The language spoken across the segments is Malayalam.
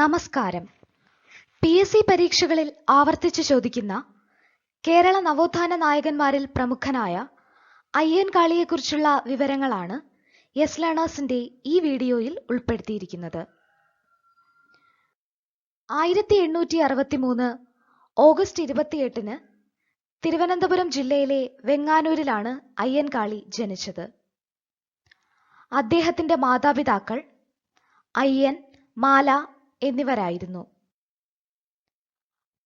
നമസ്കാരം. പി എസ് സി പരീക്ഷകളിൽ ആവർത്തിച്ചു ചോദിക്കുന്ന കേരള നവോത്ഥാന നായകന്മാരിൽ പ്രമുഖനായ അയ്യൻകാളിയെക്കുറിച്ചുള്ള വിവരങ്ങളാണ് യെസ് ലേണേഴ്സിന്റെ ഈ വീഡിയോയിൽ ഉൾപ്പെടുത്തിയിരിക്കുന്നത്. ആയിരത്തി എണ്ണൂറ്റി അറുപത്തി മൂന്ന് ഓഗസ്റ്റ് ഇരുപത്തിയെട്ടിന് തിരുവനന്തപുരം ജില്ലയിലെ വെങ്ങാനൂരിലാണ് അയ്യൻകാളി ജനിച്ചത്. അദ്ദേഹത്തിന്റെ മാതാപിതാക്കൾ അയ്യൻ മാല എന്നിവരായിരുന്നു.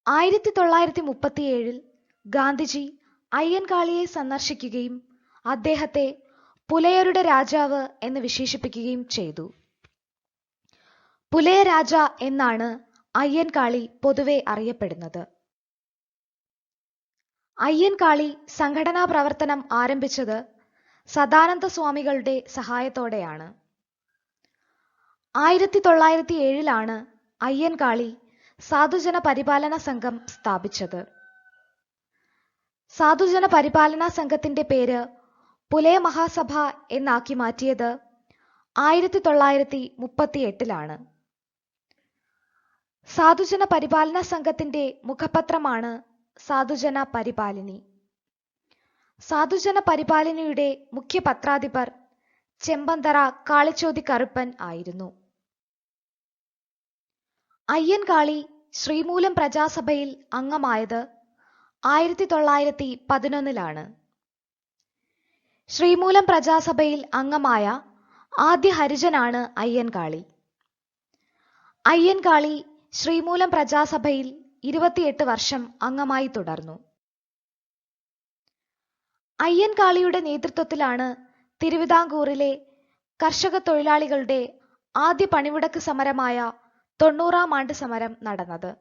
ആയിരത്തി തൊള്ളായിരത്തി മുപ്പത്തിയേഴിൽ ഗാന്ധിജി അയ്യൻകാളിയെ സന്ദർശിക്കുകയും അദ്ദേഹത്തെ പുലയരുടെ രാജാവ് എന്ന് വിശേഷിപ്പിക്കുകയും ചെയ്തു. പുലയ രാജ എന്നാണ് അയ്യൻകാളി പൊതുവെ അറിയപ്പെടുന്നത്. അയ്യൻകാളി സംഘടനാ പ്രവർത്തനം ആരംഭിച്ചത് സദാനന്ദ സ്വാമികളുടെ സഹായത്തോടെയാണ്. ആയിരത്തി തൊള്ളായിരത്തി ഏഴിലാണ് അയ്യൻകാളി സാധുജന പരിപാലന സംഘം സ്ഥാപിച്ചത്. സാധുജന പരിപാലന സംഘത്തിന്റെ പേര് പുലയ മഹാസഭ എന്നാക്കി മാറ്റിയത് ആയിരത്തി തൊള്ളായിരത്തി മുപ്പത്തി എട്ടിലാണ് സാധുജന പരിപാലന സംഘത്തിന്റെ മുഖപത്രമാണ് സാധുജന പരിപാലിനി. സാധുജന പരിപാലിനിയുടെ മുഖ്യ പത്രാധിപർ ചെമ്പന്തറ കാളിച്ചോതി കറുപ്പൻ ആയിരുന്നു. അയ്യൻകാളി ശ്രീമൂലം പ്രജാസഭയിൽ അംഗമായത് ആയിരത്തി തൊള്ളായിരത്തി പതിനൊന്നിലാണ് ശ്രീമൂലം പ്രജാസഭയിൽ അംഗമായ ആദ്യ ഹരിജനാണ് അയ്യൻകാളി. അയ്യൻകാളി ശ്രീമൂലം പ്രജാസഭയിൽ ഇരുപത്തിയെട്ട് വർഷം അംഗമായി തുടർന്നു. അയ്യൻകാളിയുടെ നേതൃത്വത്തിലാണ് തിരുവിതാംകൂറിലെ കർഷക തൊഴിലാളികളുടെ ആദ്യ പണിമുടക്ക് സമരമായ തൊണ്ണൂറാം ആണ്ട് സമരം നടന്നത്.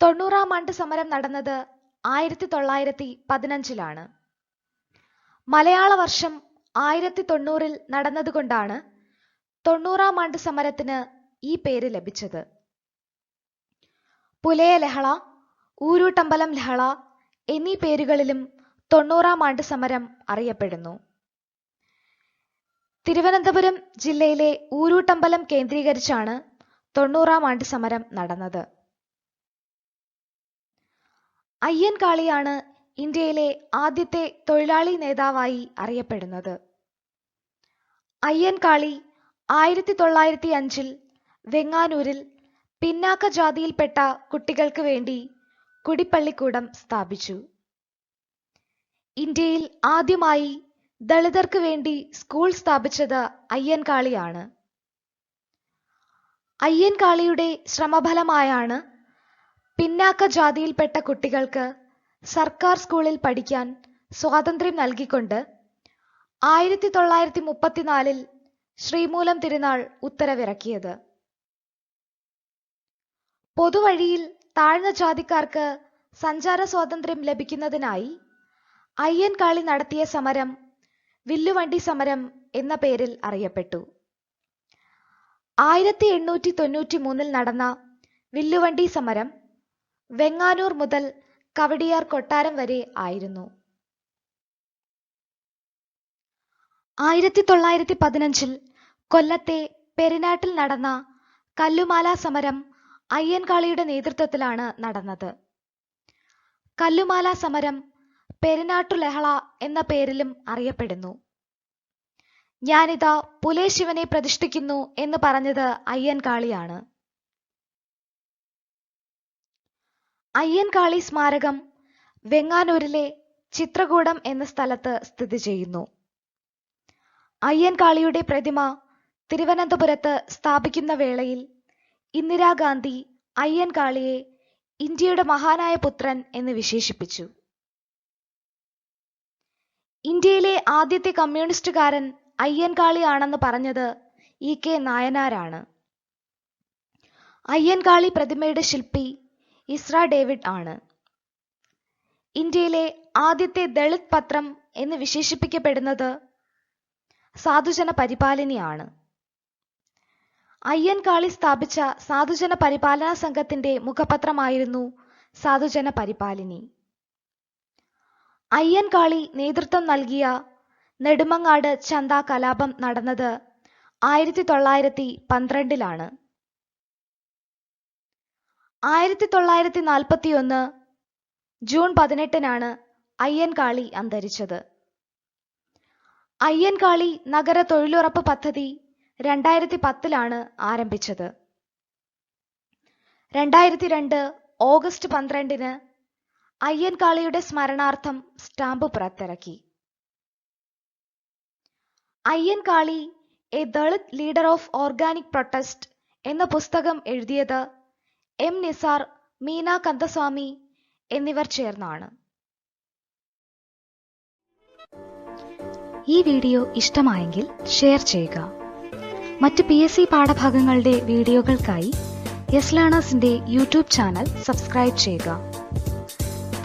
തൊണ്ണൂറാം ആണ്ട് സമരം നടന്നത് ആയിരത്തി തൊള്ളായിരത്തി പതിനഞ്ചിലാണ് മലയാള വർഷം ആയിരത്തി തൊണ്ണൂറിൽ നടന്നതുകൊണ്ടാണ് തൊണ്ണൂറാം ആണ്ട് സമരത്തിന് ഈ പേര് ലഭിച്ചത്. പുലയ ലഹള ഊരൂട്ടമ്പലം ലഹള എന്നീ പേരുകളിലും തൊണ്ണൂറാം ആണ്ട് സമരം അറിയപ്പെടുന്നു. തിരുവനന്തപുരം ജില്ലയിലെ ഊരൂട്ടമ്പലം കേന്ദ്രീകരിച്ചാണ് തൊണ്ണൂറാം ആണ്ട് സമരം നടന്നത്. അയ്യൻകാളിയാണ് ഇന്ത്യയിലെ ആദ്യത്തെ തൊഴിലാളി നേതാവായി അറിയപ്പെടുന്നത്. അയ്യൻകാളി ആയിരത്തി തൊള്ളായിരത്തി അഞ്ചിൽ വെങ്ങാനൂരിൽ പിന്നാക്ക ജാതിയിൽപ്പെട്ട കുട്ടികൾക്ക് വേണ്ടി കുടിപ്പള്ളിക്കൂടം സ്ഥാപിച്ചു. ഇന്ത്യയിൽ ആദ്യമായി ദളിതർക്ക് വേണ്ടി സ്കൂൾ സ്ഥാപിച്ചത് അയ്യൻകാളിയാണ്. അയ്യൻകാളിയുടെ ശ്രമഫലമായാണ് പിന്നാക്ക ജാതിയിൽപ്പെട്ട കുട്ടികൾക്ക് സർക്കാർ സ്കൂളിൽ പഠിക്കാൻ സ്വാതന്ത്ര്യം നൽകിക്കൊണ്ട് ആയിരത്തി തൊള്ളായിരത്തി മുപ്പത്തിനാലിൽ ശ്രീമൂലം തിരുനാൾ ഉത്തരവിറക്കിയത്. പൊതുവഴിയിൽ താഴ്ന്ന ജാതിക്കാർക്ക് സഞ്ചാര സ്വാതന്ത്ര്യം ലഭിക്കുന്നതിനായി അയ്യൻകാളി നടത്തിയ സമരം വില്ലുവണ്ടി സമരം എന്ന പേരിൽ അറിയപ്പെട്ടു. ആയിരത്തി എണ്ണൂറ്റി തൊണ്ണൂറ്റി മൂന്നിൽ നടന്ന വില്ലുവണ്ടി സമരം വെങ്ങാനൂർ മുതൽ കവടിയാർ കൊട്ടാരം വരെ ആയിരുന്നു. ആയിരത്തി തൊള്ളായിരത്തി പതിനഞ്ചിൽ കൊല്ലത്തെ പെരിനാട്ടിൽ നടന്ന കല്ലുമാല സമരം അയ്യൻകാളിയുടെ നേതൃത്വത്തിലാണ് നടന്നത്. കല്ലുമാല സമരം പെരിനാട്ടു ലഹള എന്ന പേരിലും അറിയപ്പെടുന്നു. ഞാനിതാ പുലേ ശിവനെ പ്രതിഷ്ഠിക്കുന്നു എന്ന് പറഞ്ഞത് അയ്യൻകാളിയാണ് അയ്യൻകാളി സ്മാരകം വെങ്ങാനൂരിലെ ചിത്രകൂടം എന്ന സ്ഥലത്ത് സ്ഥിതി ചെയ്യുന്നു. അയ്യൻകാളിയുടെ പ്രതിമ തിരുവനന്തപുരത്ത് സ്ഥാപിക്കുന്ന വേളയിൽ ഇന്ദിരാഗാന്ധി അയ്യൻകാളിയെ ഇന്ത്യയുടെ മഹാനായ പുത്രൻ എന്ന് വിശേഷിപ്പിച്ചു. ഇന്ത്യയിലെ ആദ്യത്തെ കമ്മ്യൂണിസ്റ്റുകാരൻ അയ്യൻകാളി ആണെന്ന് പറഞ്ഞത് ഇ കെ നായനാരാണ്. അയ്യൻകാളി പ്രതിമയുടെ ശില്പി ഇസ്ര ഡേവിഡ് ആണ്. ഇന്ത്യയിലെ ആദ്യത്തെ ദളിത് പത്രം എന്ന് വിശേഷിപ്പിക്കപ്പെടുന്നത് സാധുജന പരിപാലനയാണ്. അയ്യൻകാളി സ്ഥാപിച്ച സാധുജന പരിപാലന സംഘത്തിന്റെ മുഖപത്രമായിരുന്നു സാധുജന പരിപാലിനി. അയ്യൻകാളി നേതൃത്വം നൽകിയ നെടുമങ്ങാട് ചന്ത കലാപം നടന്നത് ആയിരത്തി തൊള്ളായിരത്തി പന്ത്രണ്ടിലാണ് ആയിരത്തി തൊള്ളായിരത്തി നാൽപ്പത്തി ഒന്ന് ജൂൺ പതിനെട്ടിനാണ് അയ്യൻകാളി അന്തരിച്ചത്. അയ്യൻകാളി നഗര തൊഴിലുറപ്പ് പദ്ധതി രണ്ടായിരത്തി പത്തിലാണ് ആരംഭിച്ചത്. രണ്ടായിരത്തി രണ്ട് ഓഗസ്റ്റ് പന്ത്രണ്ടിന് അയ്യൻകാളിയുടെ സ്മരണാർത്ഥം സ്റ്റാമ്പ് പുറത്തിറക്കി. Ayyankali a Dalit leader of organic protest എന്ന പുസ്തകം എഴുതിയത് എം നിസാർ മീന കന്ദസ്വാമി എന്നിവർ ചേർന്നാണ്. ഈ വീഡിയോ ഇഷ്ടമായെങ്കിൽ ഷെയർ ചെയ്യുക. മറ്റ് പി എസ് സി പാഠഭാഗങ്ങളുടെ വീഡിയോകൾക്കായി യെസ് ലേണേഴ്സിന്റെ യൂട്യൂബ് ചാനൽ സബ്സ്ക്രൈബ് ചെയ്യുക.